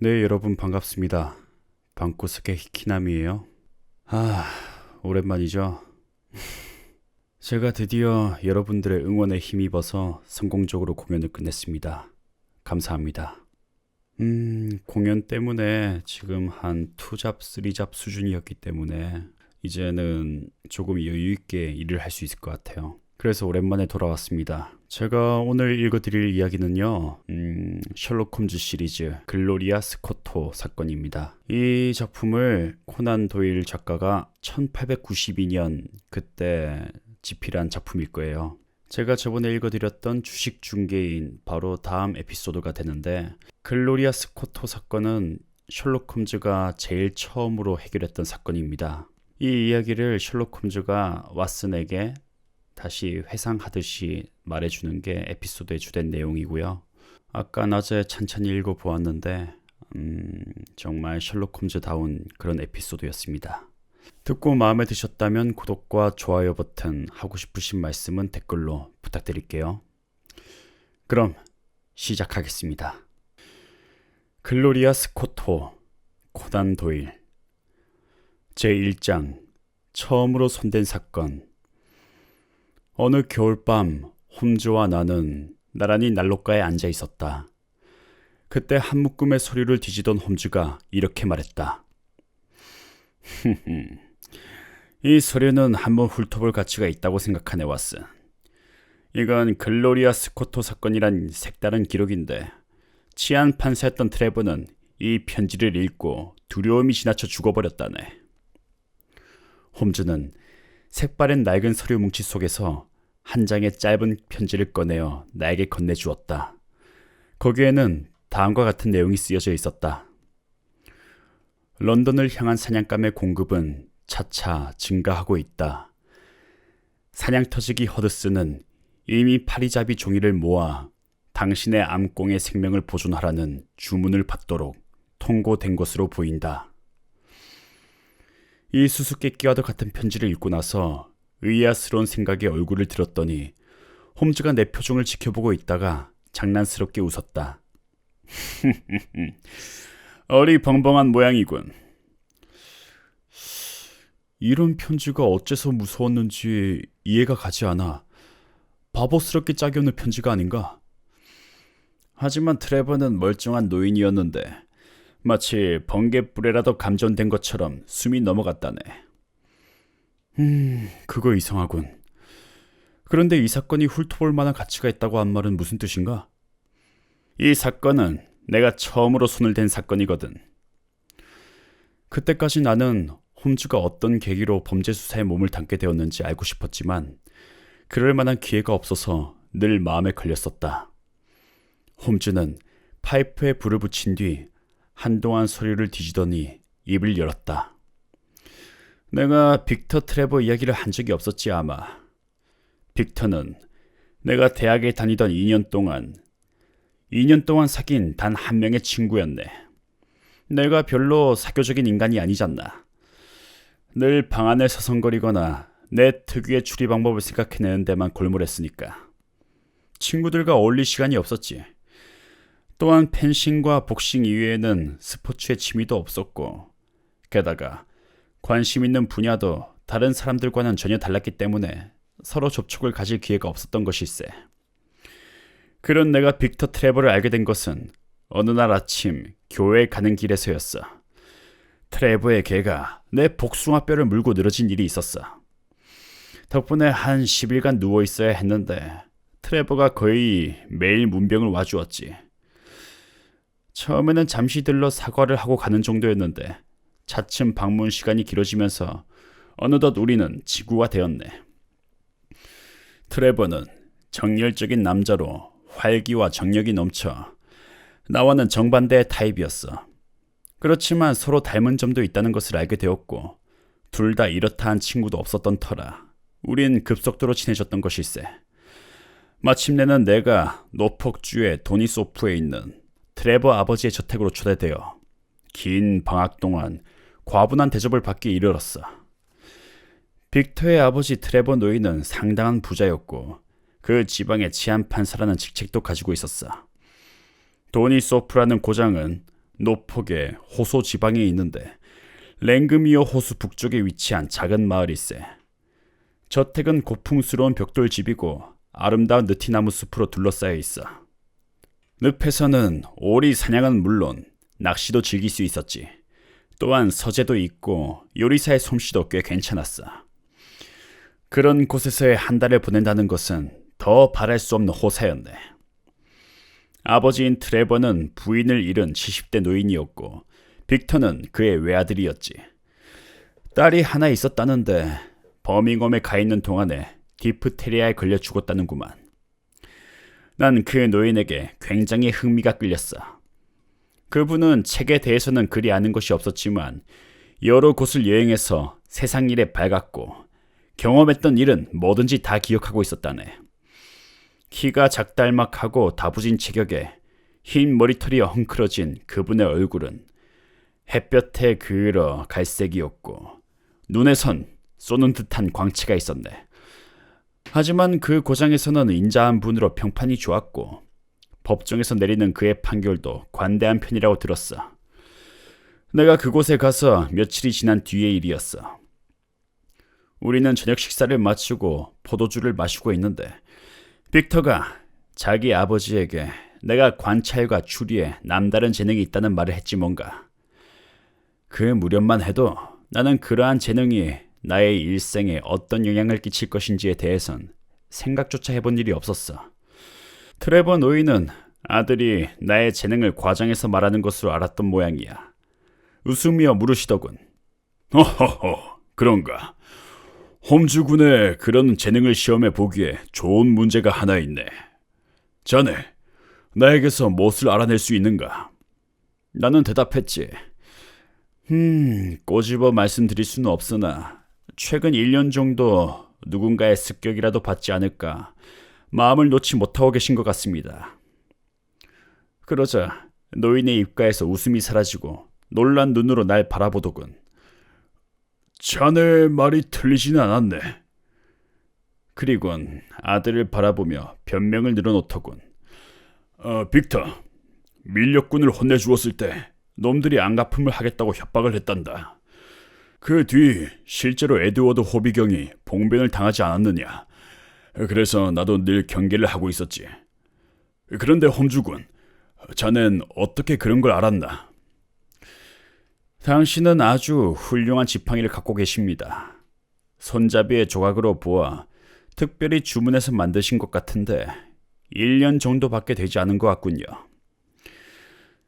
네, 여러분 반갑습니다. 방구석의 히키남이에요. 아, 오랜만이죠. 제가 드디어 여러분들의 응원에 힘입어서 성공적으로 공연을 끝냈습니다. 감사합니다. 음, 공연 때문에 지금 한 투잡, 쓰리잡 수준이었기 때문에 이제는 조금 여유 있게 일을 할 수 있을 것 같아요. 그래서 오랜만에 돌아왔습니다. 제가 오늘 읽어드릴 이야기는요, 음, 셜록 홈즈 시리즈 글로리아 스코토 사건입니다. 이 작품을 코난 도일 작가가 1892년 그때 집필한 작품일 거예요. 제가 저번에 읽어드렸던 주식 중개인 바로 다음 에피소드가 되는데 글로리아 스코토 사건은 셜록 홈즈가 제일 처음으로 해결했던 사건입니다. 이 이야기를 셜록 홈즈가 왓슨에게 다시 회상하듯이 말해주는 게 에피소드의 주된 내용이고요. 아까 낮에 찬찬히 읽어보았는데 음, 정말 셜록 홈즈다운 그런 에피소드였습니다. 듣고 마음에 드셨다면 구독과 좋아요 버튼 하고 싶으신 말씀은 댓글로 부탁드릴게요. 그럼 시작하겠습니다. 글로리아 스코토 코단 도일 제1장 처음으로 손댄 사건 어느 겨울밤 홈즈와 나는 나란히 난로가에 앉아 있었다. 그때 한 묶음의 서류를 뒤지던 홈즈가 이렇게 말했다. 이 서류는 한번 훑어볼 가치가 있다고 생각하네 왓슨. 이건 글로리아 스코토 사건이란 색다른 기록인데 치안 판사였던 트레버는 이 편지를 읽고 두려움이 지나쳐 죽어버렸다네. 홈즈는 색바랜 낡은 서류 뭉치 속에서 한 장의 짧은 편지를 꺼내어 나에게 건네주었다. 거기에는 다음과 같은 내용이 쓰여져 있었다. 런던을 향한 사냥감의 공급은 차차 증가하고 있다. 사냥터지기 허드스는 이미 파리잡이 종이를 모아 당신의 암공의 생명을 보존하라는 주문을 받도록 통고된 것으로 보인다. 이 수수께끼와도 같은 편지를 읽고 나서 의아스러운 생각에 얼굴을 들었더니 홈즈가 내 표정을 지켜보고 있다가 장난스럽게 웃었다. 어리벙벙한 모양이군. 이런 편지가 어째서 무서웠는지 이해가 가지 않아. 바보스럽게 짜겨놓은 편지가 아닌가? 하지만 트레버는 멀쩡한 노인이었는데 마치 번개불에라도 감전된 것처럼 숨이 넘어갔다네. 음, 그거 이상하군. 그런데 이 사건이 훑어볼 만한 가치가 있다고 한 말은 무슨 뜻인가? 이 사건은 내가 처음으로 손을 댄 사건이거든. 그때까지 나는 홈즈가 어떤 계기로 범죄 수사에 몸을 담게 되었는지 알고 싶었지만 그럴 만한 기회가 없어서 늘 마음에 걸렸었다. 홈즈는 파이프에 불을 붙인 뒤 한동안 서류를 뒤지더니 입을 열었다. 내가 빅터 트레버 이야기를 한 적이 없었지 아마. 빅터는 내가 대학에 다니던 2년 동안 2년 동안 사귄 단 한 명의 친구였네. 내가 별로 사교적인 인간이 아니잖나. 늘방 안에 서성거리거나 내 특유의 추리 방법을 생각해내는 데만 골몰했으니까. 친구들과 어울릴 시간이 없었지. 또한 펜싱과 복싱 이외에는 스포츠에 취미도 없었고, 게다가 관심 있는 분야도 다른 사람들과는 전혀 달랐기 때문에 서로 접촉을 가질 기회가 없었던 것일세. 그런 내가 빅터 트레버를 알게 된 것은 어느 날 아침 교회에 가는 길에서였어. 트레버의 개가 내 복숭아뼈를 물고 늘어진 일이 있었어. 덕분에 한 10일간 누워 있어야 했는데 트레버가 거의 매일 문병을 와주었지. 처음에는 잠시 들러 사과를 하고 가는 정도였는데 차츰 방문 시간이 길어지면서 어느덧 우리는 지구가 되었네. 트레버는 정열적인 남자로 활기와 정력이 넘쳐 나와는 정반대의 타입이었어. 그렇지만 서로 닮은 점도 있다는 것을 알게 되었고 둘 다 이렇다 한 친구도 없었던 터라 우린 급속도로 친해졌던 것일세. 마침내는 내가 노폭주의 도니소프에 있는 트레버 아버지의 저택으로 초대되어 긴 방학 동안 과분한 대접을 받기 이르렀어. 빅터의 아버지 트레버 노인은 상당한 부자였고 그 지방의 치안 판사라는 직책도 가지고 있었어. 도니 소프라는 고장은 노폭의 호소 지방에 있는데 랭그미어 호수 북쪽에 위치한 작은 마을일세. 저택은 고풍스러운 벽돌 집이고 아름다운 느티나무 숲으로 둘러싸여 있어. 늪에서는 오리 사냥은 물론 낚시도 즐길 수 있었지. 또한 서재도 있고 요리사의 솜씨도 꽤 괜찮았어. 그런 곳에서의 한 달을 보낸다는 것은 더 바랄 수 없는 호사였네. 아버지인 트레버는 부인을 잃은 70대 노인이었고 빅터는 그의 외아들이었지. 딸이 하나 있었다는데 버밍엄에 가 있는 동안에 디프테리아에 걸려 죽었다는구만. 난 그 노인에게 굉장히 흥미가 끌렸어. 그분은 책에 대해서는 그리 아는 것이 없었지만 여러 곳을 여행해서 세상 일에 밝았고 경험했던 일은 뭐든지 다 기억하고 있었다네. 키가 작달막하고 다부진 체격에 흰 머리털이 헝클어진 그분의 얼굴은 햇볕에 그을어 갈색이었고 눈에선 쏘는 듯한 광채가 있었네. 하지만 그 고장에서는 인자한 분으로 평판이 좋았고 법정에서 내리는 그의 판결도 관대한 편이라고 들었어. 내가 그곳에 가서 며칠이 지난 뒤의 일이었어. 우리는 저녁 식사를 마치고 포도주를 마시고 있는데 빅터가 자기 아버지에게 내가 관찰과 추리에 남다른 재능이 있다는 말을 했지 뭔가. 그 무렵만 해도 나는 그러한 재능이 나의 일생에 어떤 영향을 끼칠 것인지에 대해선 생각조차 해본 일이 없었어. 트레버 노인은 아들이 나의 재능을 과장해서 말하는 것으로 알았던 모양이야. 웃으며 물으시더군. 허허허, 그런가. 홈주군의 그런 재능을 시험해 보기에 좋은 문제가 하나 있네. 자네, 나에게서 무엇을 알아낼 수 있는가? 나는 대답했지. 음, 꼬집어 말씀드릴 수는 없으나 최근 1년 정도 누군가의 습격이라도 받지 않을까 마음을 놓지 못하고 계신 것 같습니다. 그러자 노인의 입가에서 웃음이 사라지고 놀란 눈으로 날 바라보더군. 자네 말이 틀리지는 않았네. 그리곤 아들을 바라보며 변명을 늘어놓더군. 어, 빅터, 밀렵군을 혼내주었을 때 놈들이 안갚음을 하겠다고 협박을 했단다. 그 뒤 실제로 에드워드 호비경이 봉변을 당하지 않았느냐. 그래서 나도 늘 경계를 하고 있었지. 그런데 홈주군, 자넨 어떻게 그런 걸 알았나? 당신은 아주 훌륭한 지팡이를 갖고 계십니다. 손잡이의 조각으로 보아 특별히 주문해서 만드신 것 같은데 1년 정도밖에 되지 않은 것 같군요.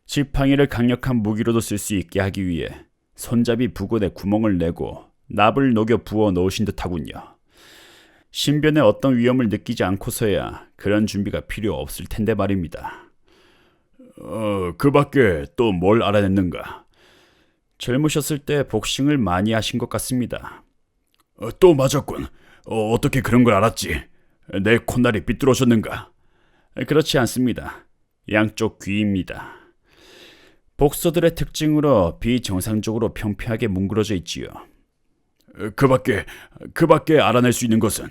지팡이를 강력한 무기로도 쓸 수 있게 하기 위해 손잡이 부근에 구멍을 내고 납을 녹여 부어 넣으신 듯하군요. 신변에 어떤 위험을 느끼지 않고서야 그런 준비가 필요 없을 텐데 말입니다. 어, 그 밖에 또 뭘 알아냈는가? 젊으셨을 때 복싱을 많이 하신 것 같습니다. 어, 또 맞았군. 어, 어떻게 그런 걸 알았지? 내 콧날이 삐뚤어졌는가? 그렇지 않습니다. 양쪽 귀입니다. 복서들의 특징으로 비정상적으로 평평하게 뭉그러져 있지요. 그 밖에, 그 밖에 알아낼 수 있는 것은?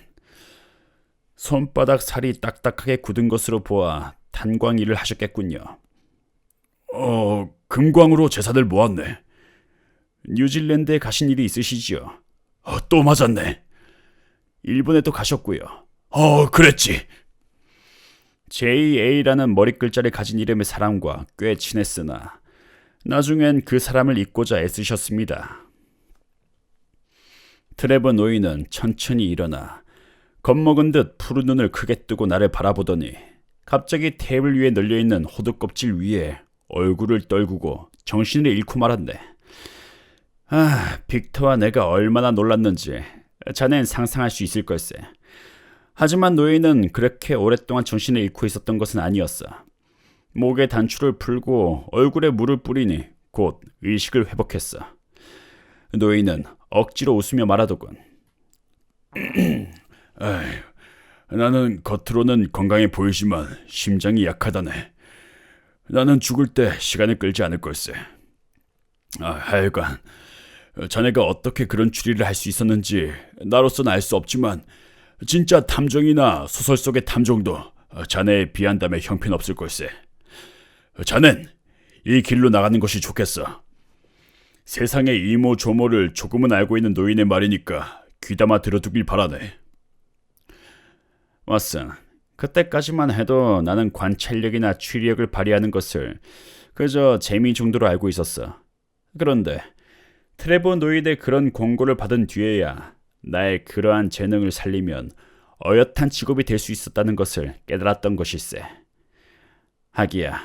손바닥 살이 딱딱하게 굳은 것으로 보아 탄광 일을 하셨겠군요. 어, 금광으로 재산을 모았네. 뉴질랜드에 가신 일이 있으시지요? 어, 또 맞았네. 일본에도 가셨고요. 어, 그랬지. JA라는 머리 글자를 가진 이름의 사람과 꽤 친했으나 나중엔 그 사람을 잊고자 애쓰셨습니다. 트레버 노인은 천천히 일어나 겁먹은 듯 푸른 눈을 크게 뜨고 나를 바라보더니 갑자기 테이블 위에 널려있는 호두 껍질 위에 얼굴을 떨구고 정신을 잃고 말았네. 아, 빅터와 내가 얼마나 놀랐는지 자넨 상상할 수 있을 걸세. 하지만 노예는 그렇게 오랫동안 정신을 잃고 있었던 것은 아니었어. 목에 단추를 풀고 얼굴에 물을 뿌리니 곧 의식을 회복했어. 노예는 억지로 웃으며 말하더군. 나는 겉으로는 건강해 보이지만 심장이 약하다네. 나는 죽을 때 시간을 끌지 않을 걸세. 아, 하여간 자네가 어떻게 그런 추리를 할 수 있었는지 나로서는 알 수 없지만 진짜 탐정이나 소설 속의 탐정도 자네에 비한다면 형편없을 걸세. 자넨 이 길로 나가는 것이 좋겠어. 세상의 이모 조모를 조금은 알고 있는 노인의 말이니까 귀담아 들어두길 바라네. 왓슨, 그때까지만 해도 나는 관찰력이나 추리력을 발휘하는 것을 그저 재미 정도로 알고 있었어. 그런데 트레버 노인의 그런 공고를 받은 뒤에야 나의 그러한 재능을 살리면 어엿한 직업이 될 수 있었다는 것을 깨달았던 것일세. 하기야,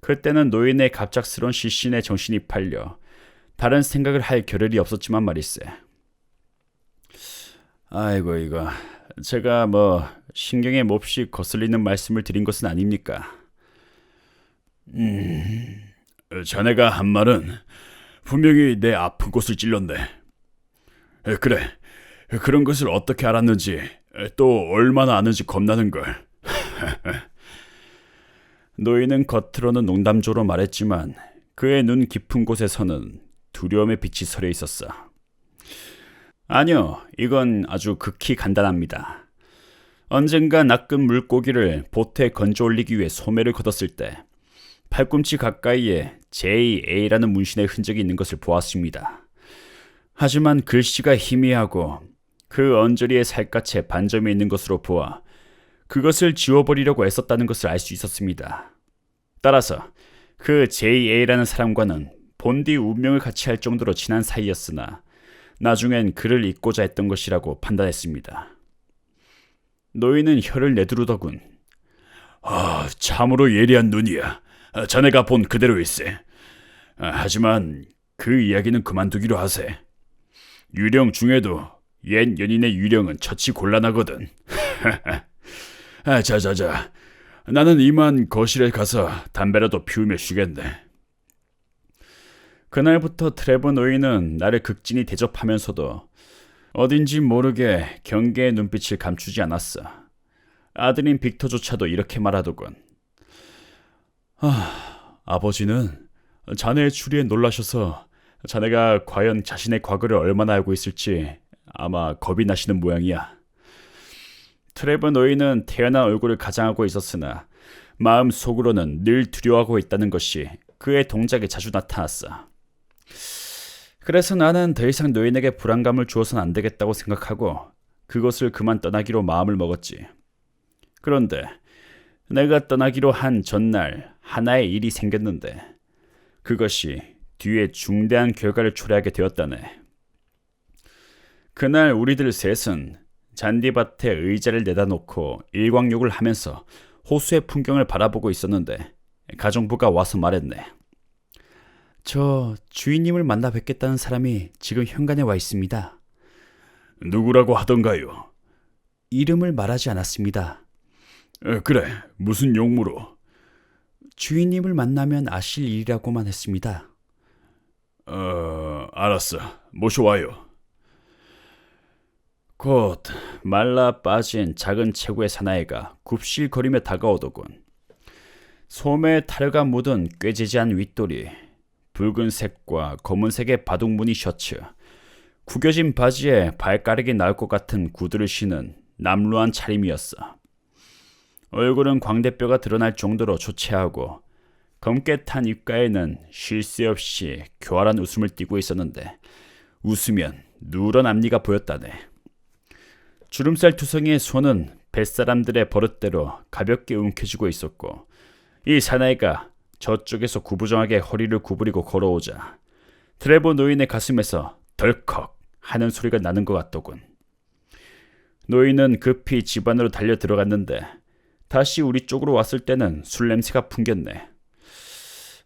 그때는 노인의 갑작스러운 실신에 정신이 팔려 다른 생각을 할 겨를이 없었지만 말일세. 아이고 이거 제가 뭐 신경에 몹시 거슬리는 말씀을 드린 것은 아닙니까? 음, 자네가 한 말은 분명히 내 아픈 곳을 찔렀네. 에, 그래, 그런 것을 어떻게 알았는지 에, 또 얼마나 아는지 겁나는 걸. 노인은 겉으로는 농담조로 말했지만 그의 눈 깊은 곳에서는 두려움의 빛이 서려 있었어. 아니요, 이건 아주 극히 간단합니다. 언젠가 낚은 물고기를 보트에 건져 올리기 위해 소매를 걷었을 때 팔꿈치 가까이에 JA라는 문신의 흔적이 있는 것을 보았습니다. 하지만 글씨가 희미하고 그 언저리에 살갗에 반점이 있는 것으로 보아 그것을 지워버리려고 애썼다는 것을 알 수 있었습니다. 따라서 그 JA라는 사람과는 본디 운명을 같이 할 정도로 친한 사이였으나 나중엔 그를 잊고자 했던 것이라고 판단했습니다. 노인은 혀를 내두르더군. 아, 참으로 예리한 눈이야. 자네가 본 그대로일세. 아, 하지만 그 이야기는 그만두기로 하세. 유령 중에도 옛 연인의 유령은 처치 곤란하거든. 아, 자자자. 나는 이만 거실에 가서 담배라도 피우며 쉬겠네. 그날부터 트레버 노인은 나를 극진히 대접하면서도 어딘지 모르게 경계의 눈빛을 감추지 않았어. 아들인 빅터조차도 이렇게 말하더군. 아, 아버지는 자네의 추리에 놀라셔서 자네가 과연 자신의 과거를 얼마나 알고 있을지 아마 겁이 나시는 모양이야. 트레버 노인은 태어난 얼굴을 가장하고 있었으나 마음 속으로는 늘 두려워하고 있다는 것이 그의 동작에 자주 나타났어. 그래서 나는 더 이상 노인에게 불안감을 주어서는 안 되겠다고 생각하고 그것을 그만 떠나기로 마음을 먹었지. 그런데 내가 떠나기로 한 전날 하나의 일이 생겼는데 그것이 뒤에 중대한 결과를 초래하게 되었다네. 그날 우리들 셋은 잔디밭에 의자를 내다 놓고 일광욕을 하면서 호수의 풍경을 바라보고 있었는데 가정부가 와서 말했네. 저 주인님을 만나 뵙겠다는 사람이 지금 현관에 와 있습니다. 누구라고 하던가요? 이름을 말하지 않았습니다. 에, 그래, 무슨 용무로? 주인님을 만나면 아실 일이라고만 했습니다. 어, 알았어. 모셔와요. 곧 말라 빠진 작은 체구의 사나이가 굽실거리며 다가오더군. 소매에 타려가 묻은 꾀지지한 윗돌이, 붉은색과 검은색의 바둑무늬 셔츠, 구겨진 바지에 발가락이 나올 것 같은 구두를 신은 남루한 차림이었어. 얼굴은 광대뼈가 드러날 정도로 조체하고 검게 탄 입가에는 쉴 새 없이 교활한 웃음을 띠고 있었는데 웃으면 누런 앞니가 보였다네. 주름살 투성이의 손은 뱃사람들의 버릇대로 가볍게 움켜쥐고 있었고 이 사나이가 저쪽에서 구부정하게 허리를 구부리고 걸어오자 트레버 노인의 가슴에서 덜컥 하는 소리가 나는 것 같더군. 노인은 급히 집 안으로 달려 들어갔는데 다시 우리 쪽으로 왔을 때는 술 냄새가 풍겼네.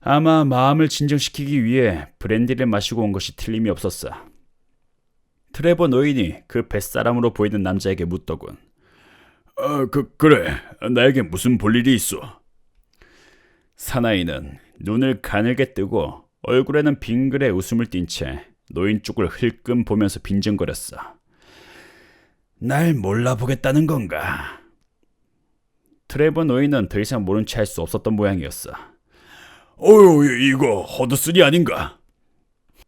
아마 마음을 진정시키기 위해 브랜디를 마시고 온 것이 틀림이 없었어. 트레버 노인이 그 뱃사람으로 보이는 남자에게 묻더군. 어, 그, 그래. 나에게 무슨 볼일이 있어? 사나이는 눈을 가늘게 뜨고 얼굴에는 빙글에 웃음을 띤 채 노인 쪽을 흘끔 보면서 빈정거렸어. 날 몰라보겠다는 건가? 트레버 노인은 더 이상 모른 채 할 수 없었던 모양이었어. 어휴, 이거 허드슨이 아닌가?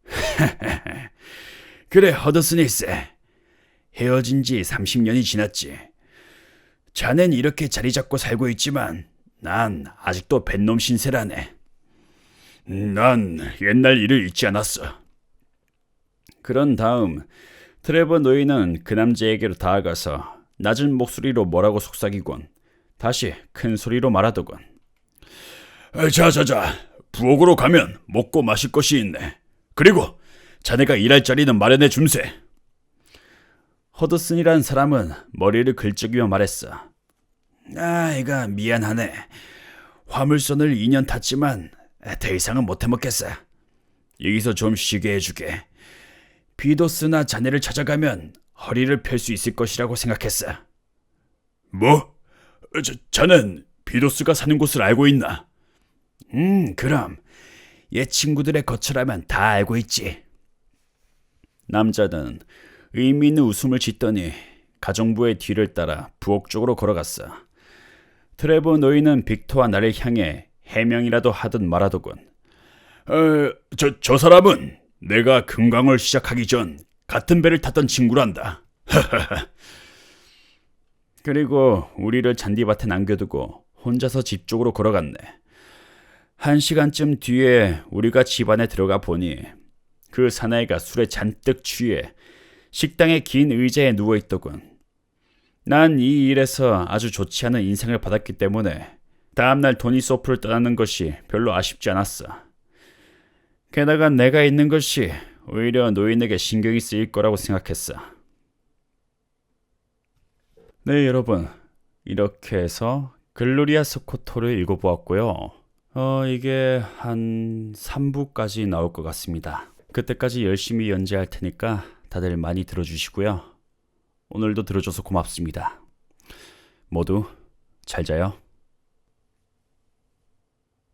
그래, 허드슨일세. 헤어진 지 30년이 지났지. 자넨 이렇게 자리 잡고 살고 있지만 난 아직도 뱃놈 신세라네. 난 옛날 일을 잊지 않았어. 그런 다음 트레버 노인은 그 남자에게로 다가가서 낮은 목소리로 뭐라고 속삭이곤 다시 큰 소리로 말하더군. 자자자, 부엌으로 가면 먹고 마실 것이 있네. 그리고 자네가 일할 자리는 마련해 줌세. 허드슨이란 사람은 머리를 긁적이며 말했어. 아 이가 미안하네. 화물선을 2년 탔지만 더 이상은 못 해 먹겠어. 여기서 좀 쉬게 해주게. 비도스나 자네를 찾아가면 허리를 펼 수 있을 것이라고 생각했어. 뭐? 자, 자넨 비도스가 사는 곳을 알고 있나? 음, 그럼 옛 친구들의 거처라면 다 알고 있지. 남자는 의미 있는 웃음을 짓더니 가정부의 뒤를 따라 부엌 쪽으로 걸어갔어. 트레버 노인은 빅토와 나를 향해 해명이라도 하듯 말하더군. 어, 저, 저 사람은 내가 금강을 시작하기 전 같은 배를 탔던 친구란다. 그리고 우리를 잔디밭에 남겨두고 혼자서 집 쪽으로 걸어갔네. 한 시간쯤 뒤에 우리가 집 안에 들어가 보니 그 사나이가 술에 잔뜩 취해 식당의 긴 의자에 누워 있더군. 난 이 일에서 아주 좋지 않은 인상을 받았기 때문에 다음날 토니 소프를 떠나는 것이 별로 아쉽지 않았어. 게다가 내가 있는 것이 오히려 노인에게 신경이 쓰일 거라고 생각했어. 네, 여러분. 이렇게 해서 글로리아 스코토를 읽어보았고요. 어, 이게 한 3부까지 나올 것 같습니다. 그때까지 열심히 연재할 테니까 다들 많이 들어주시고요. 오늘도 들어줘서 고맙습니다. 모두 잘 자요.